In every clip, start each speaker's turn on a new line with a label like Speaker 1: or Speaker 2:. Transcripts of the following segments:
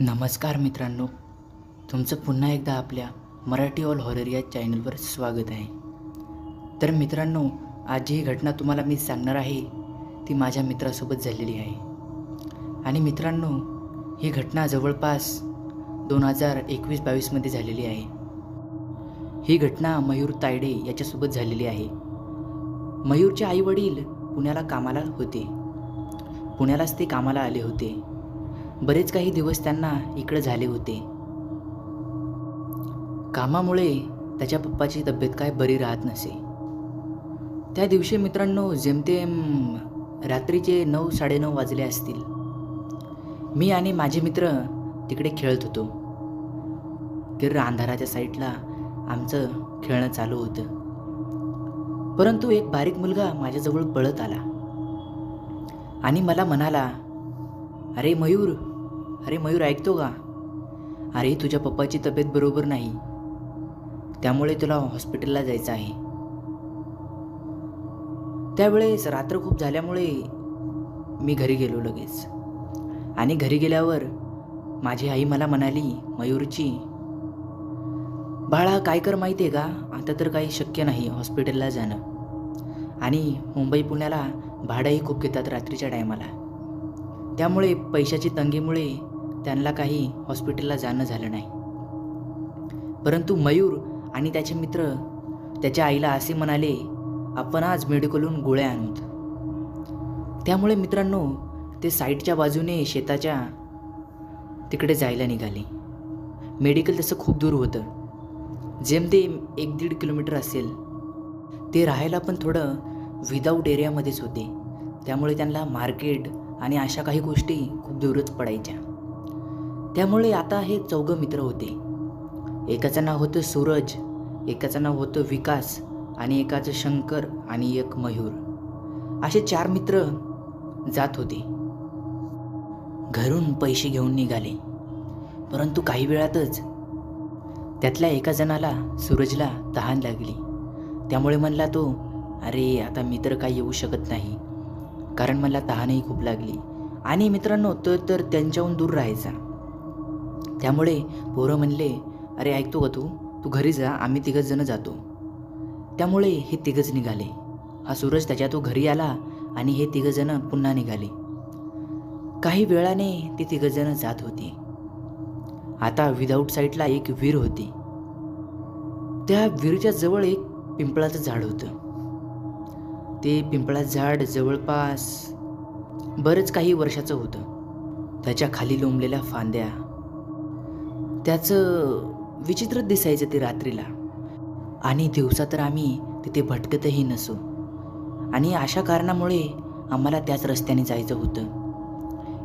Speaker 1: नमस्कार मित्रांनो तुमचं पुन्हा एकदा आपल्या मराठी ऑल हॉरर या चॅनलवर स्वागत आहे. तर मित्रांनो आज जी घटना तुम्हाला मी सांगणार आहे ती माझ्या मित्रासोबत झालेली आहे. आणि मित्रांनो ही घटना जवळपास दोन हजार एकवीस बावीसमध्ये झालेली आहे. ही घटना मयूर तायडे याच्यासोबत झालेली आहे. मयूरचे आईवडील पुण्याला कामाला होते. पुण्यालाच ते कामाला आले होते. बरेच काही दिवस त्यांना इकडं झाले होते. कामामुळे त्याच्या पप्पाची तब्येत काय बरी राहत नसे. त्या दिवशी मित्रांनो जेमतेम रात्रीचे नऊ साडेनऊ वाजले असतील मी आणि माझे मित्र तिकडे खेळत होतो. किर अंधाराच्या साईडला आमचं खेळणं चालू होतं. परंतु एक बारीक मुलगा माझ्याजवळ पळत आला आणि मला म्हणाला अरे मयूर अरे मयूर ऐकतो का? अरे तुझ्या पप्पाची तब्येत बरोबर नाही. त्यामुळे तुला हॉस्पिटलला जायचं आहे. त्यावेळेस रात्र खूप झाल्यामुळे मी घरी गेलो लगेच. आणि घरी गेल्यावर माझी आई मला म्हणाली मयूरची बाळा काय कर माहिती आहे का? आता तर काही शक्य नाही हॉस्पिटलला जाणं. आणि मुंबई पुण्याला भाडंही खूप घेतात रात्रीच्या टायमाला. त्यामुळे पैशाची तंगीमुळे त्यांना काही हॉस्पिटलला जाणं झालं नाही. परंतु मयूर आणि त्याचे मित्र त्याच्या आईला असे म्हणाले आपण आज मेडिकलहून गोळ्या आणूत त्यामुळे मित्रांनो ते साईडच्या बाजूने शेताच्या तिकडे जायला निघाले. मेडिकल तसं खूप दूर होतं. जेमतेम एक दीड किलोमीटर असेल. ते राहायला पण थोडं विदाऊट एरियामध्येच होते. त्यामुळे त्यांना मार्केट आणि अशा काही गोष्टी खूप दूरच पडायच्या. त्यामुळे आता हे चौघं मित्र होते. एकाचं नाव होतं सूरज एकाचं नाव होतं विकास आणि एकाचं शंकर आणि एक मयूर. असे चार मित्र जात होते. घरून पैसे घेऊन निघाले. परंतु काही वेळातच त्यातल्या एका जणाला सूरजला तहान लागली. त्यामुळे म्हणला तो अरे आता मित्र काही येऊ शकत नाही. कारण मला तहानही खूप लागली. आणि मित्रांनो तर तर त्यांच्याहून दूर राहायचा. त्यामुळे पोरं म्हणले अरे ऐकतो का तू. तू घरी जा आम्ही तिघंच जण जातो. त्यामुळे हे तिघंच निघाले. हा सूरज त्याच्या तो घरी आला आणि हे तिघंजणं पुन्हा निघाले. काही वेळाने ते तिघंजणं जात होते. आता विदाऊट साईडला एक विहीर होती. त्या विहिरीच्या जवळ एक पिंपळाचं झाड होतं. ते पिंपळा झाड जवळपास बरंच काही वर्षाचं होतं. त्याच्याखाली लोंबलेल्या फांद्या. त्याचं विचित्रच दिसायचं ते रात्रीला. आणि दिवसा तर आम्ही तिथे भटकतही नसो. आणि अशा कारणामुळे आम्हाला त्याच रस्त्याने जायचं होतं.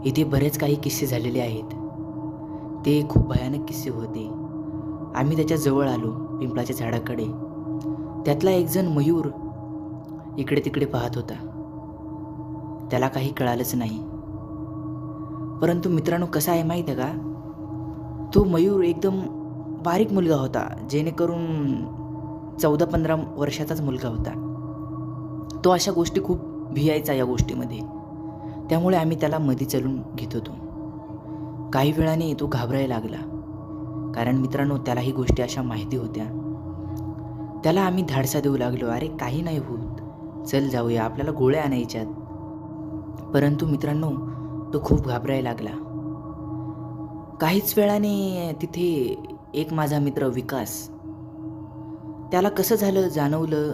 Speaker 1: इथे बरेच काही किस्से झालेले आहेत. ते खूप भयानक किस्से होते. आम्ही त्याच्याजवळ आलो पिंपळाच्या झाडाकडे. त्यातला एकजण मयूर इकडे तिकडे पाहत होता. त्याला काही कळालंच नाही. परंतु मित्रांनो कसा आहे माहीत आहे का? तो मयूर एकदम बारीक मुलगा होता जेणेकरून चौदा पंधरा वर्षाचाच मुलगा होता. तो अशा गोष्टी खूप भियायचा या गोष्टीमध्ये. त्यामुळे आम्ही त्याला मधी चलून घेत होतो. काही वेळाने तो घाबरायला लागला. कारण मित्रांनो त्याला ही गोष्टी अशा माहिती होत्या. त्याला आम्ही धाडसा देऊ लागलो. अरे काही नाही होत. चल जाऊया आपल्याला गोळ्या आणायच्यात. परंतु मित्रांनो तो खूप घाबरायला लागला. काहीच वेळाने तिथे एक माझा मित्र विकास. त्याला कसं झालं जाणवलं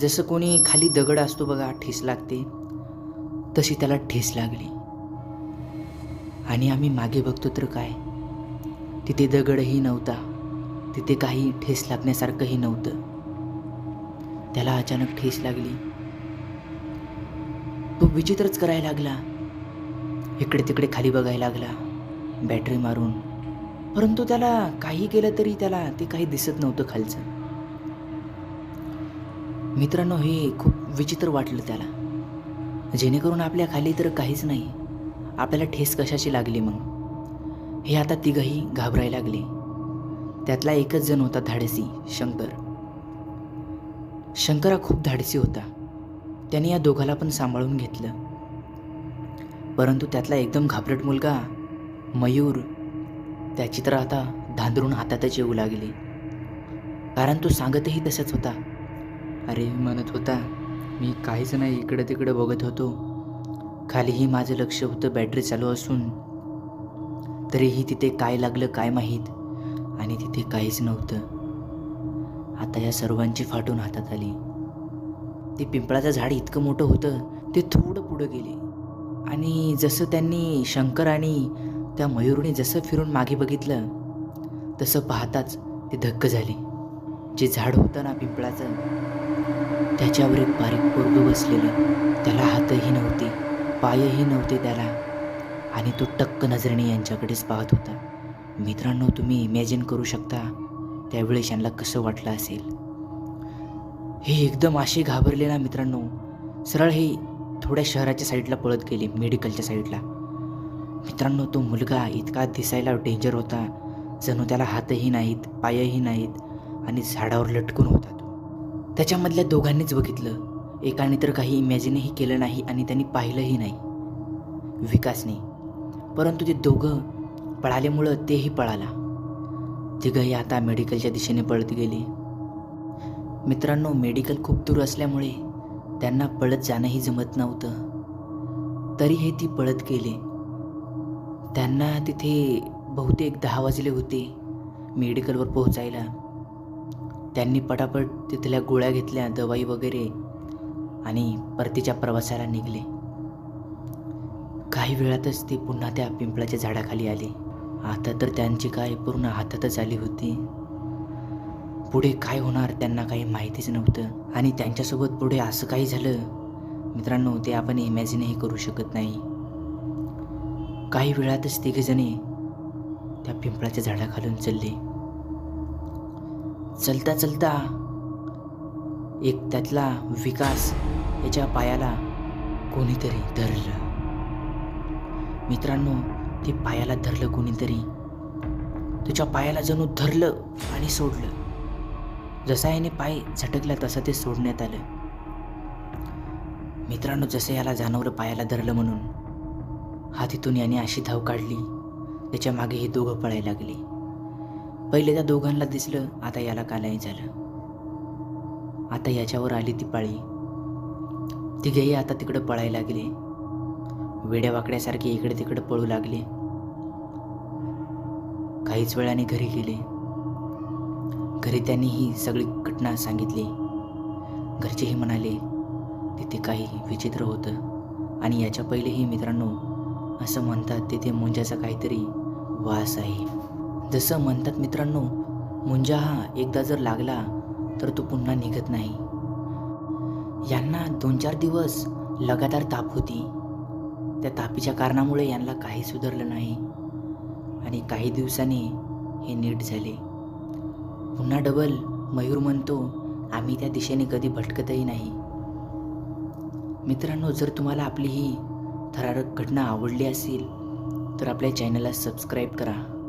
Speaker 1: जसं कोणी खाली दगड असतो बघा ठेस लागते तशी त्याला ठेस लागली. आणि आम्ही मागे बघतो तर काय तिथे दगडही नव्हता तिथे काही ठेस लागण्यासारखंही नव्हतं. त्याला अचानक ठेस लागली. तो विचित्रच करायला लागला. इकडे तिकडे खाली बघायला लागला. बॅटरी मारून. परंतु त्याला काही केलं तरी त्याला ते काही दिसत नव्हतं खालचं. मित्रांनो हे खूप विचित्र वाटलं त्याला. जेणेकरून आपल्या खाली तर काहीच नाही. आपल्याला ठेस कशाची लागली मग? हे आता तिघही घाबरायला लागले. त्यातला एकच जण होता धाडसी शंकर. शंकर हा खूप धाडसी होता. त्याने या दोघाला पण सांभाळून घेतलं. परंतु त्यातला एकदम घाबरट मुलगा मयूर त्याची तर आता धांदरून हातातच येऊ लागली. कारण तो सांगतही तसंच होता. अरे म्हणत होता मी काहीच नाही इकडं तिकडं बघत होतो. खालीही माझं लक्ष होतं बॅटरी चालू असून. तरीही तिथे काय लागलं काय माहीत आणि तिथे काहीच नव्हतं. आता या सर्वांची फाटून हातात आली. ते पिंपळाचं झाड इतकं मोठं होतं ते थोडं पुढं गेले. आणि जसं त्यांनी शंकर आणि त्या मयूरने जसं फिरून मागे बघितलं तसं पाहताच ते धक्क झाले. जे झाड होतं ना पिंपळाचं त्याच्यावर एक बारीक पोरगं बसलेलं. त्याला हातही नव्हते पायही नव्हते त्याला. आणि तो टक्क नजरेने यांच्याकडेच पाहत होता. मित्रांनो तुम्ही इमॅजिन करू शकता त्यावेळेस यांना कसं वाटलं असेल? हे एकदम असे घाबरले ना मित्रांनो. सरळ हे थोड्या शहराच्या साईडला पळत गेले मेडिकलच्या साईडला. मित्रांनो तो मुलगा इतका दिसायला डेंजर होता. जणू त्याला हातही नाहीत पायही नाहीत आणि झाडावर लटकून होता तो. त्याच्यामधल्या दोघांनीच बघितलं. एकाने तर काही इमॅजिनही केलं नाही आणि त्यांनी पाहिलंही नाही. विकासने. परंतु ते दोघं पळाल्यामुळं तेही पळाला. तिघंही आता मेडिकलच्या दिशेने पळत गेले. मित्रांनो मेडिकल खूप दूर असल्यामुळे त्यांना पळत जाणंही जमत नव्हतं. तरी हे ती पळत गेले. त्यांना तिथे बहुतेक दहा वाजले होते मेडिकलवर पोहोचायला. त्यांनी पटापट तिथल्या गोळ्या घेतल्या दवाई वगैरे आणि परतीच्या प्रवासाला निघले. काही वेळातच ते पुन्हा त्या पिंपळाच्या झाडाखाली आले. आता तर त्यांची काय पूर्ण हातातच आली होती. पुढे काय होणार त्यांना काही माहितीच नव्हतं. आणि त्यांच्यासोबत पुढे असं काही झालं मित्रांनो ते आपण इमॅजिनही करू शकत नाही. काही वेळातच तिघेजणे त्या पिंपळाच्या झाडाखालून चालले. चलता चलता एक त्यातला विकास याच्या पायाला कोणीतरी धरलं. मित्रांनो ते पायाला धरलं कोणीतरी. त्याच्या पायाला जणू धरलं आणि सोडलं. जसा याने पाय झटकला तसा ते सोडण्यात आलं. मित्रांनो जसं याला जाणवलं पायाला धरलं म्हणून हा तिथून याने अशी धाव काढली त्याच्यामागे हे दोघं पळायला लागले. पहिले त्या दोघांना दिसलं आता याला कालाही झालं. आता याच्यावर आली ती पाळी. तिघेही आता तिकडं पळायला लागले. वेड्या वाकड्यासारखे इकडे तिकडे पळू लागले. काहीच वेळाने घरी गेले. घरी त्यांनी ही सगळी घटना सांगितली. घरचेही म्हणाले तिथे काही विचित्र होतं आणि याच्या पहिलेही मित्रांनो असं म्हणतात तिथे मुंजाचा काहीतरी वास आहे. जसं म्हणतात मित्रांनो मुंजा हा एकदा जर लागला तर तो पुन्हा निघत नाही. यांना दोन चार दिवस लगातार ताप होती. त्या तापीच्या कारणामुळे यांना काही सुधारलं नाही आणि काही दिवसांनी हे नीट झाले. पुन्हा डबल मयूर म्हणतो आम्ही त्या दिशेने कधी भटकतही नाही. मित्रांनो जर तुम्हाला आपली ही थरारक घटना आवडली असेल तर आपल्या चॅनलला सबस्क्राईब करा.